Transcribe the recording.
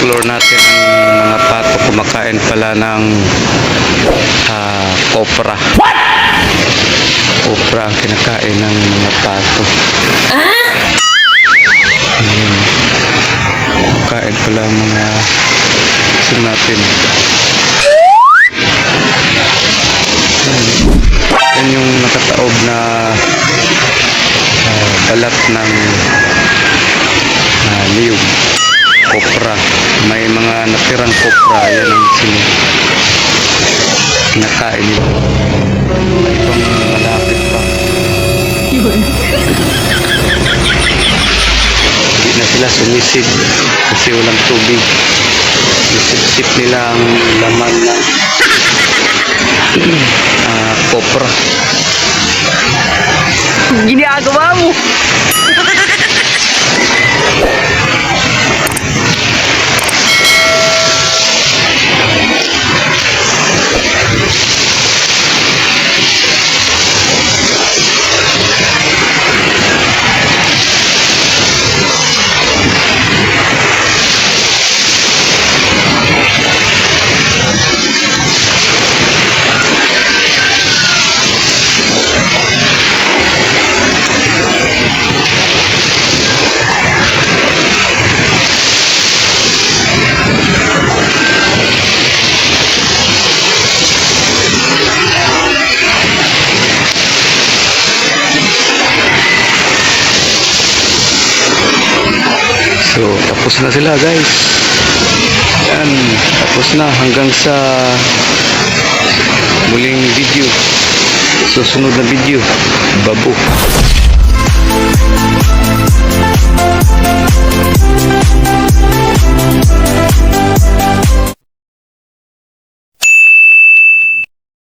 explore natin ang mga pato kumakain pala ng ah, kopra. What? Kopra ang kinakain ng mga pato. Ayan. Kumakain pala ang mga gusto natin. Yan yung nakataob na ah, balat ng ah, niyog kopra may mga natirang kopra yan ang sin nakain nila. Ibang malapit pa. Hindi na sila sumisid kasi walang tubig. Isip-sip nila ang laman ng ah, kopra Ginagawa mo. So, tapos na sila guys. Yan, tapos na hanggang sa muling video. Susunod na video. Babo.